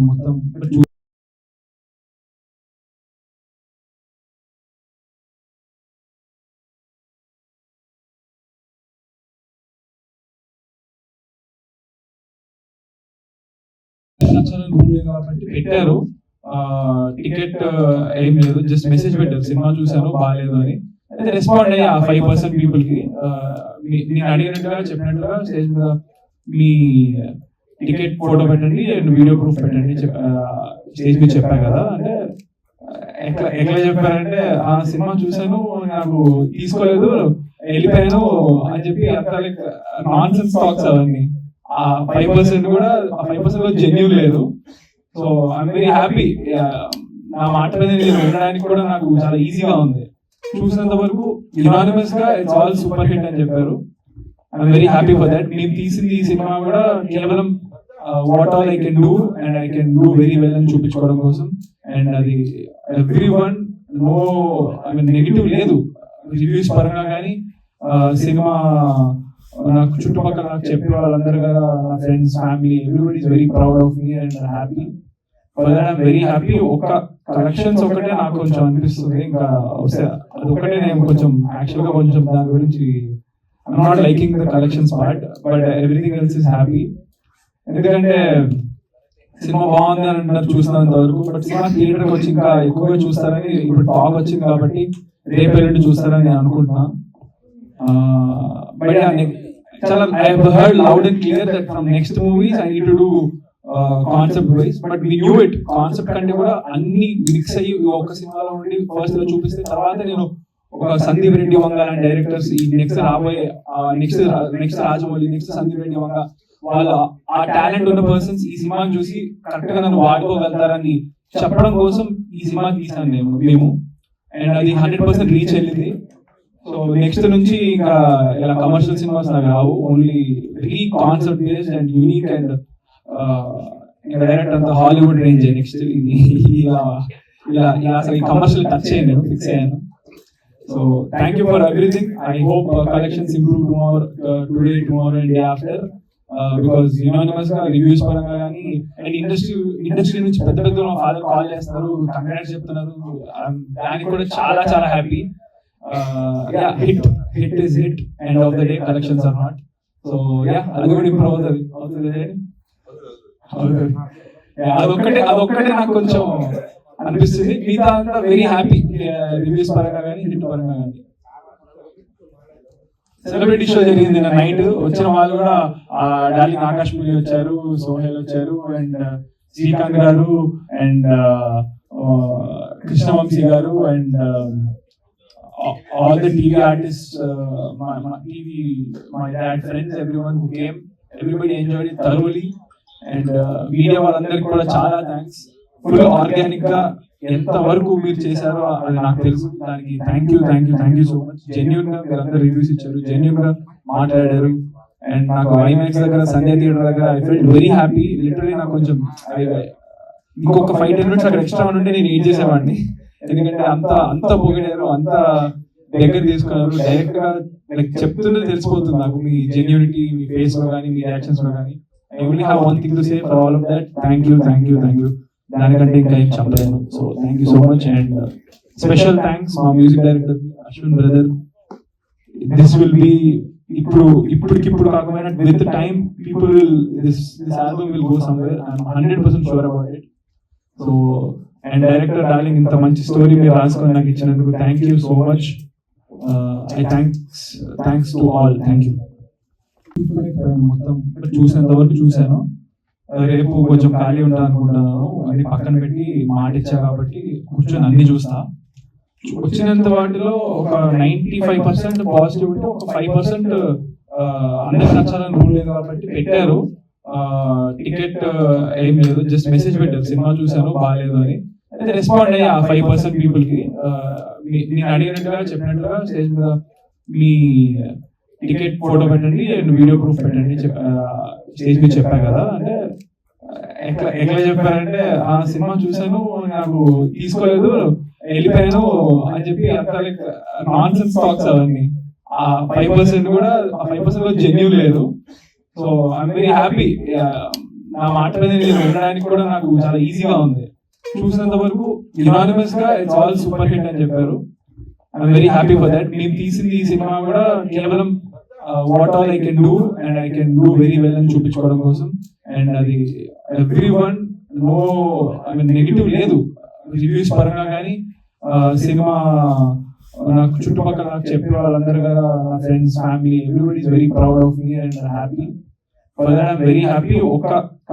మొత్తం కాబట్టి పెట్టారు. టికెట్ ఏం లేదు. జస్ట్ మెసేజ్ పెట్టారు. సినిమా చూశాను బాగాలేదు అని. అయితే రెస్పాండ్ అయ్యి ఆ ఫైవ్ పర్సెంట్ పీపుల్కి మీ- నేను అడిగినట్టుగా చెప్పినట్టుగా స్టేజ్ మీద మీ టికెట్ ఫోటో పెట్టండి అండ్ వీడియో ప్రూఫ్ పెట్టండి స్టేజ్ మీద చెప్పా కదా. అంటే ఎట్లా ఎట్లా చెప్పారంటే ఆ సినిమా చూశాను నాకు తీసుకోలేదు వెళ్ళిపోయాను అని చెప్పి అంత లైక్ నాన్ సెన్స్ టాక్స్ అవన్నీ. ఆ ఫైవ్ పర్సెంట్ కూడా ఆ ఫైవ్ పర్సెంట్లో జెన్యున్ లేదు. సో ఐఎమ్ వెరీ హ్యాపీ నా మాట మీద నేను వినడానికి కూడా నాకు చాలా ఈజీగా ఉంది. చూసినంత వరకు యునానిమస్గా ఇట్స్ ఆల్ సూపర్ హిట్ అని చెప్పారు. I'm very happy for that మేము తీసింది ఈ సినిమా కూడా కేవలం what all I can do and I can do very well అని చూపించుకోవడం కోసం. అండ్ అది every one no I mean negative లేదు. రివ్యూస్ పరంగా కానీ సినిమా నాకు చుట్టుపక్కల నాకు చెప్పే వాళ్ళందరూ కదా నా friends family everybody is very proud of me and happy for that I'm very happy ఒక కలెక్షన్స్ ఒకటే నాకు కొంచెం అనిపిస్తుంది. ఇంకా అది ఒకటే నేను కొంచెం యాక్చువల్గా కొంచెం దాని గురించి I'm not liking the collections part but everything else is happy ఎందుకంటే సినిమా బాగుంది అని అంటున్నారు చూసినంత వరకు బట్ సినిమా థియేటర్కి వచ్చి ఇంకా ఎక్కువగా చూస్తారని ఇప్పుడు టాక్ వచ్చింది కాబట్టి రేపు ఎల్లుండి చూస్తారని నేను అనుకుంటున్నా. బట్ చాలా I heard loud and clear that from next movies I need to do concept wise but we knew it concept కంటే కూడా అన్ని మిక్స్ అయ్యి ఈ ఒక్క సినిమాలో ఉండి ఫస్ట్లో చూపిస్తే తర్వాత నేను ఒక సందీప్ రెడ్డి వంగ లాంటి డైరెక్టర్స్ ఈ నెక్స్ట్ రాబోయే next next Rajamouli next Sandeep Reddy Vanga వాళ్ళ ఆ టాలెంట్ ఉన్న పర్సన్స్ ఈ సినిమాని చూసి కరెక్ట్గా నన్ను వాడుకోగలుగుతారని చెప్పడం కోసం ఈ సినిమా తీసాను నేను మేము. అండ్ అది హండ్రెడ్ పర్సెంట్ రీచ్ వెళ్ళింది. సో నెక్స్ట్ నుంచి ఇంకా ఇలా కమర్షియల్ సినిమాస్ నాకు రావు. Only very concept based and unique and ఇంకా డైరెక్ట్ అంత హాలీవుడ్ రేంజ్ నెక్స్ట్ ఇది ఇలా ఇలా ఇలా అసలు ఈ కమర్షియల్ టచ్ అయ్యాను నేను ఫిక్స్ అయ్యాను. So thank you for everything I hope collections improve tomorrow today tomorrow and day after because యునానిమస్గా reviews పరంగా కానీ అండ్ ఇండస్ట్రీ ఇండస్ట్రీ నుంచి పెద్ద పెద్ద మా ఫాదర్ కాల్ చేస్తున్నారు కంగ్రాట్స్ చెప్తున్నారు. దానికి కూడా చాలా చాలా happy hit hit is hit end of the day collections are not so yeah అది కూడా ఇంప్రూవ్ అవుతుంది. అవుతుంది అదొక్కటే అదొక్కటే నాకు కొంచెం అనిపిస్తుంది. మిగతా అంతా వెరీ హ్యాపీ రివ్యూస్ పరంగా కానీ హిట్ పరంగా కానీ. సెలబ్రిటీ షో జరిగింది నిన్న నైట్ వచ్చిన వాళ్ళు కూడా ఆ, డార్లింగ్ ఆకాష్ పూరి వచ్చారు సోహెల్ వచ్చారు అండ్ శ్రీకాంత్ గారు అండ్ కృష్ణవంశీ గారు and all the TV artist TV my dad friends every one who came everybody enjoy it thoroughly and media వాళ్ళందరికీ కూడా చాలా థ్యాంక్స్ ఫుల్ ఆర్గానిక్గా ఎంత వరకు మీరు చేశారో అది నాకు తెలుసు. దానికి thank you thank you thank you so much జెన్యున్గా మీరందరూ రివ్యూస్ ఇచ్చారు. జెన్యున్గా మాట్లాడారు. అండ్ నాకు ఐమాక్స్ దగ్గర సంధ్య థియేటర్ దగ్గర I felt very happy literally నాకు కొంచెం ఇంకొక ఫైవ్ టెన్ మినిట్స్ అక్కడ ఎక్స్ట్రా ఉంటే నేను ఏం చేసేవాడిని? ఎందుకంటే అంత అంత పొగిడారు అంత దగ్గర తీసుకున్నారు. డైరెక్ట్గా లైక్ చెప్తుంటే తెలిసిపోతుంది నాకు మీ జెన్యూనిటీ మీ ఫేస్లో కానీ మీ యాక్షన్స్లో కానీ. I only have one thing to say for all of that thank you thank you thank you దానికంటే ఇంకా ఏం చెప్పలేను. So thank you so much and special thanks మా music director Ashwin brother this will be ఇప్పుడు ఇప్పటికిప్పుడు కాకపోయినా with time people will this this album will go somewhere I'm hundred percent sure about it so and director darling ఇంత మంచి story మీరు రాసుకొని నాకు ఇచ్చినందుకు thank you so much I thanks thanks to all thank you మొత్తం చూసేంత వరకు చూశాను. రేపు కొంచెం ఖాళీ ఉంటా అనుకుంటున్నాను. అన్ని పక్కన పెట్టి మాట ఇచ్చా కాబట్టి కూర్చొని అన్ని చూస్తా. వచ్చినంత వాటిలో ఒక నైన్టీ ఫైవ్ పర్సెంట్ పాజిటివ్ ఒక ఫైవ్ పర్సెంట్ అందరికి నచ్చాలని రూల్ లేదు కాబట్టి పెట్టారు. టికెట్ ఏం లేదు. జస్ట్ మెసేజ్ పెట్టారు. సినిమా చూశాను బాగాలేదు అని. అయితే రెస్పాండ్ అయ్యి ఆ ఫైవ్ పర్సెంట్ పీపుల్కి మీ- నేను అడిగినట్టుగా చెప్పినట్టుగా స్టేజ్ మీద మీ టికెట్ ఫోటో పెట్టండి అండ్ వీడియో ప్రూఫ్ పెట్టండి స్టేజ్ మీద చెప్పా కదా. అంటే ఎట్లా ఎట్లా చెప్పారంటే ఆ సినిమా చూశాను నాకు తీసుకోలేదు వెళ్ళిపోయాను అని చెప్పి అంత లైక్ నాన్ సెన్స్ టాక్స్ అవన్నీ. ఆ ఫైవ్ పర్సెంట్ కూడా ఆ ఫైవ్ పర్సెంట్లో జెన్యున్ లేదు. సో ఐఎమ్ వెరీ హ్యాపీ నా మాట మీద నేను వినడానికి కూడా నాకు చాలా ఈజీగా ఉంది. చూసినంత వరకు యునానిమస్గా ఇట్స్ ఆల్ సూపర్ హిట్ అని చెప్పారు. I'm very happy for that మేము తీసింది ఈ సినిమా కూడా కేవలం what all I can do and I can do very well అని చూపించుకోవడం కోసం. అండ్ అది every one no I mean negative లేదు. రివ్యూస్ పరంగా కానీ uh, సినిమా uh, నాకు చుట్టుపక్కల నాకు చెప్పే వాళ్ళందరూ కదా నా friends family everybody is very proud of me and happy for that I'm very happy ఒక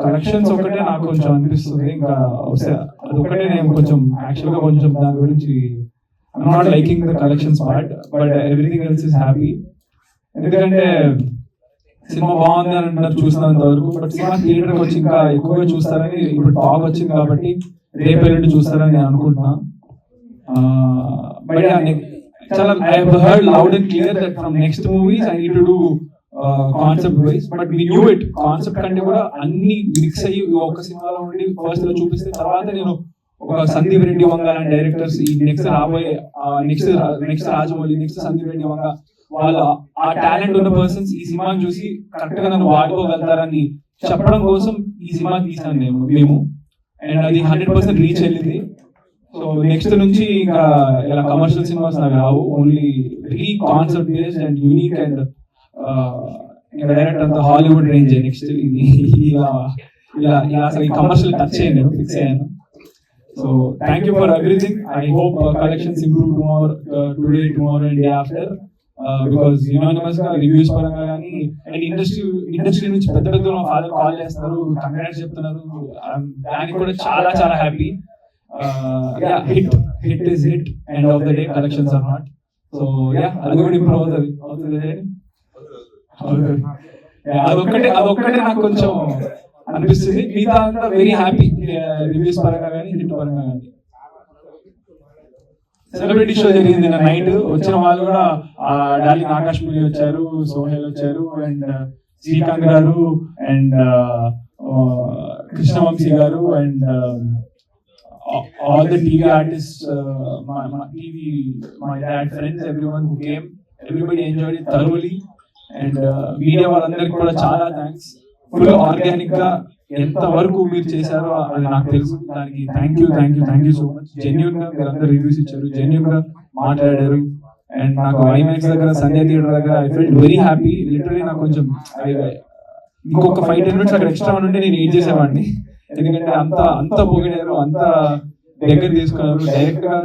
కలెక్షన్స్ ఒకటే నాకు కొంచెం అనిపిస్తుంది. ఇంకా అది ఒకటే నేను కొంచెం యాక్చువల్గా కొంచెం దాని గురించి I'm not liking the collections part but everything else is happy ఎందుకంటే సినిమా బాగుంది అని అంటున్నారు చూసినంత వరకు బట్ సినిమా థియేటర్ వచ్చి ఇంకా ఎక్కువగా చూస్తారని ఇప్పుడు టాక్ వచ్చింది కాబట్టి రేపు ఎల్లుండి చూస్తారని నేను అనుకుంటున్నా. బట్ చాలా I heard loud and clear that from next movies I need to do concept wise but we knew it concept కంటే కూడా అన్ని మిక్స్ అయ్యి ఒక సినిమాలో ఉండి ఫస్ట్లో చూపిస్తే తర్వాత నేను ఒక సందీప్ రెడ్డి వంగ లాంటి డైరెక్టర్స్ ఈ నెక్స్ట్ రాబోయే next next Rajamouli next Sandeep Reddy Vanga వాళ్ళ ఆ టాలెంట్ ఉన్న పర్సన్స్ ఈ సినిమాని చూసి కరెక్ట్గా నన్ను వాడుకోగలుగుతారని చెప్పడం కోసం ఈ సినిమా తీసాను నేను మేము. అండ్ అది హండ్రెడ్ పర్సెంట్ రీచ్ వెళ్ళింది. సో నెక్స్ట్ నుంచి ఇంకా ఇలా కమర్షియల్ సినిమాస్ నాకు రావు. Only very concept based and unique and ఇంకా డైరెక్ట్ అంత హాలీవుడ్ రేంజ్ నెక్స్ట్ ఇది ఇలా ఇలా ఇలా అసలు ఈ కమర్షియల్ టచ్ అయ్యాను నేను ఫిక్స్ అయ్యాను. So thank you for everything I hope collections improve tomorrow today tomorrow and day after because యునానిమస్గా reviews పరంగా కానీ అండ్ ఇండస్ట్రీ ఇండస్ట్రీ నుంచి పెద్ద పెద్ద మా ఫాదర్ కాల్ చేస్తున్నారు కంగ్రాట్స్ చెప్తున్నారు. Um, దానికి కూడా చాలా చాలా happy hit hit is hit end of the day collections are not so yeah అది కూడా ఇంప్రూవ్ అవుతుంది. అవుతుంది అదొక్కటే అదొక్కటే నాకు కొంచెం అనిపిస్తుంది. మిగతా అంతా వెరీ హ్యాపీ రివ్యూస్ పరంగా కానీ హిట్ పరంగా కానీ. సెలబ్రిటీ షో జరిగింది నిన్న నైట్ వచ్చిన వాళ్ళు కూడా ఆ, డార్లింగ్ ఆకాష్ పూరి వచ్చారు సోహెల్ వచ్చారు అండ్ uh, శ్రీకాంత్ గారు అండ్ uh, కృష్ణవంశీ గారు and all the TV artist TV my dad friends everyone who came everybody enjoy it thoroughly and media వాళ్ళందరికీ కూడా చాలా థ్యాంక్స్ ఫుల్ ఆర్గానిక్గా ఎంత వరకు మీరు చేశారో అది నాకు తెలుసు. దానికి thank you thank you thank you so much జెన్యున్గా మీరు అందరు రివ్యూస్ ఇచ్చారు. జెన్యున్గా మాట్లాడారు. అండ్ నాకు ఐమాక్స్ దగ్గర సంధ్య థియేటర్ దగ్గర I felt very happy literally నాకు కొంచెం ఇంకొక ఫైవ్ టెన్ మినిట్స్ అక్కడ ఎక్స్ట్రా ఉంటే నేను ఏం చేసేవాడిని? ఎందుకంటే అంత అంత పొగిడారు అంత దగ్గర తీసుకున్నారు. డైరెక్ట్గా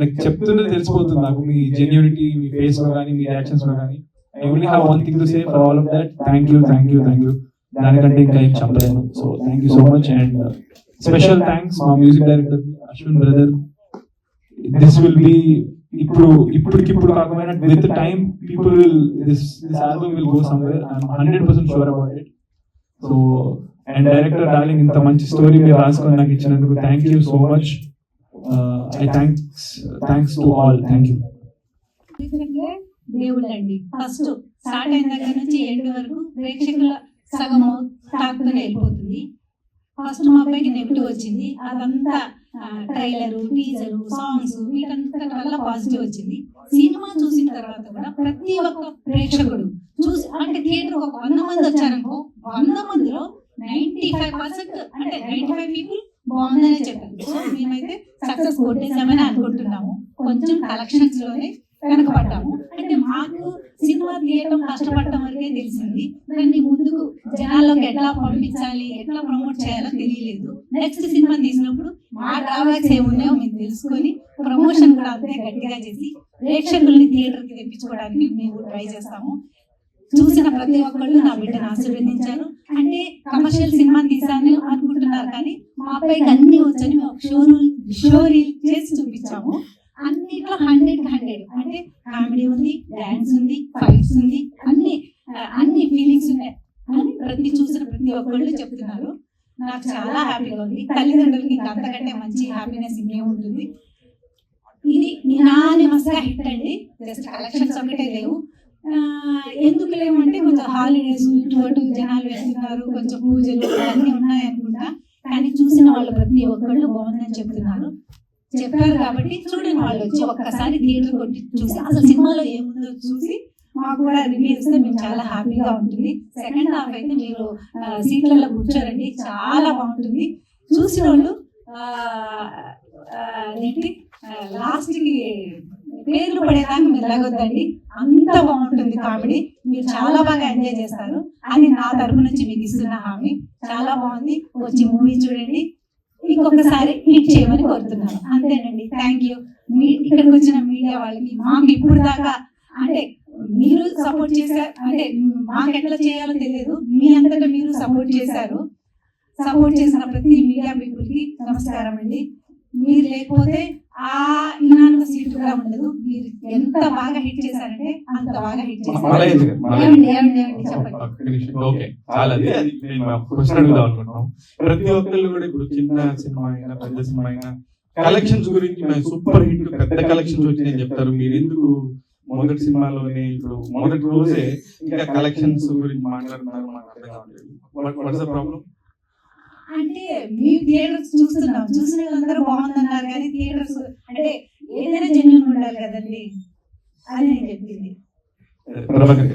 లైక్ చెప్తుంటే తెలిసిపోతుంది నాకు మీ జెన్యూనిటీ మీ ఫేస్లో కానీ మీ యాక్షన్స్లో కానీ. I only have one thing to say for all of that thank you thank you thank you దానికంటే ఇంకా ఏం చెప్పలేను so thank you so much and special thanks మా music director Ashwin brother this will be ఇప్పుడు ఇప్పటికిప్పుడు కాకపోయినా with time people will this this album will go somewhere I'm hundred percent sure about it so and director darling ఇంత మంచి story మీరు రాసుకొని నాకు ఇచ్చినందుకు thank you so much I thanks thanks to all thank you ప్రేక్షకులే దేవుళ్ళండి. First start అయిన దగ్గర నుంచి ఎండ్ వరకు ప్రేక్షకుల సగం టాక్తోనే వెళ్ళిపోతుంది ఫస్ట్ మా అబ్బాయికి నెగిటివ్ వచ్చింది. అదంతా ట్రైలరు టీజరు సాంగ్స్ వీటంతటి వల్ల పాజిటివ్ వచ్చింది. సినిమా చూసిన తర్వాత కూడా ప్రతి ఒక్క ప్రేక్షకుడు చూసి అంటే థియేటర్ ఒక వంద మంది వచ్చారనుకో వంద మందిలో నైన్టీ ఫైవ్ పర్సెంట్ అంటే నైన్టీ ఫైవ్ పీపుల్ బాగుందనే చెప్పారు. సో మేమైతే సక్సెస్ కొట్టేసామని అనుకుంటున్నాము. కొంచెం కలెక్షన్స్లోనే వెనకబడ్డాము అంటే మాకు సినిమా తీయటం కష్టపడటం వరకే తెలిసింది దాన్ని ముందుకు జనాల్లోకి ఎట్లా పంపించాలి ఎట్లా ప్రమోట్ చేయాలో తెలియలేదు. నెక్స్ట్ సినిమా తీసినప్పుడు మా డ్రాబ్యాక్స్ ఏమున్నాయో మేము తెలుసుకొని ప్రమోషన్ కూడా అంతే గట్టిగా చేసి ప్రేక్షకుల్ని థియేటర్కి తెప్పించుకోవడానికి మేము ట్రై చేస్తాము. చూసిన ప్రతి ఒక్కళ్ళు నా బిడ్డను ఆశీర్వదించారు. అంటే కమర్షియల్ సినిమా తీసాను అనుకుంటున్నారు కానీ మా అబ్బాయికి అన్ని వచ్చని షోరూ షోరీ చేసి చూపించాము. అన్నిట్లో హండ్రెడ్ హండ్రెడ్. అంటే కామెడీ ఉంది డాన్స్ ఉంది ఫైట్స్ ఉంది అన్ని అన్ని ఫీలింగ్స్ ఉన్నాయి. అని ప్రతి చూసిన ప్రతి ఒక్కళ్ళు చెప్తున్నారు. నాకు చాలా హ్యాపీగా ఉంది. తల్లిదండ్రులకి ఇంకా అంతకంటే మంచి హ్యాపీనెస్ ఇంకేం ఉంటుంది. ఇది నినానిమస్గా హిట్ అండి. జస్ట్ కలెక్షన్స్ ఒకటే లేవు. ఎందుకు లేవంటే కొంచెం హాలిడేస్ ఇటు అటు జనాలు వెళ్తున్నారు కొంచెం పూజలు అన్నీ ఉన్నాయి అనుకుంటా కానీ చూసిన వాళ్ళు ప్రతి ఒక్కళ్ళు బాగుందని చెప్తున్నారు. చెప్పారు కాబట్టి చూడని వాళ్ళు వచ్చి ఒక్కసారి థియేటర్ కొట్టి చూసి అసలు సినిమాలో ఏముందో చూసి మాకు కూడా రివ్యూ ఇస్తే మేము చాలా హ్యాపీగా ఉంటుంది. సెకండ్ హాఫ్ అయితే మీరు సీట్లలో కూర్చోరండి. చాలా బాగుంటుంది. చూసిన వాళ్ళు ఏంటి? లాస్ట్కి పేర్లు పడేదాకా మీరు లాగొద్దండి అంత బాగుంటుంది కామెడీ. మీరు చాలా బాగా ఎంజాయ్ చేస్తారు. అని నా తరపు నుంచి మీకు ఇస్తున్న హామీ. చాలా బాగుంది. వచ్చి మూవీ చూడండి. ఇంకొకసారి హిట్ చేయమని కోరుతున్నాను. అంతేనండి. థ్యాంక్ యూ మీ ఇక్కడికి వచ్చిన మీడియా వాళ్ళకి మాకు ఇప్పుడు దాకా అంటే మీరు సపోర్ట్ చేశారు? అంటే మాకు ఎట్లా చేయాలో తెలియదు. మీ అంతటా మీరు సపోర్ట్ చేశారు. సపోర్ట్ చేసిన ప్రతి మీడియా పీపుల్కి నమస్కారం అండి. మీరు లేకపోతే ఆ ఇనానమ సీట్ కూడా ఉండదు. మీరు ఎంత బాగా హిట్ చేశారంటే అంత బాగా హిట్ చేశారు. ప్రతి ఒక్కళ్ళు కూడా ఇప్పుడు చిన్న సినిమా అయినా పెద్ద సినిమా అయినా కలెక్షన్స్ గురించి సూపర్ హిట్ పెద్ద కలెక్షన్స్ వచ్చినాయని చెప్తారు. మీరు ఎందుకు మొదటి సినిమాలోనే ఇప్పుడు మొదటి రోజే ఇంకా కలెక్షన్స్ గురించి మాట్లాడుతున్నారు మాకు అర్థం కావట్లేదు వాట్స్ ద ప్రాబ్లం అంటే మీ థియేటర్స్ చూస్తున్నాం. చూసిన వాళ్ళందరూ బాగుందన్నారు కానీ థియేటర్స్ అంటే ఏదైనా జెన్యున్ ఉండాలి కదండి. అది నేను చెప్పింది. ప్రభాకర్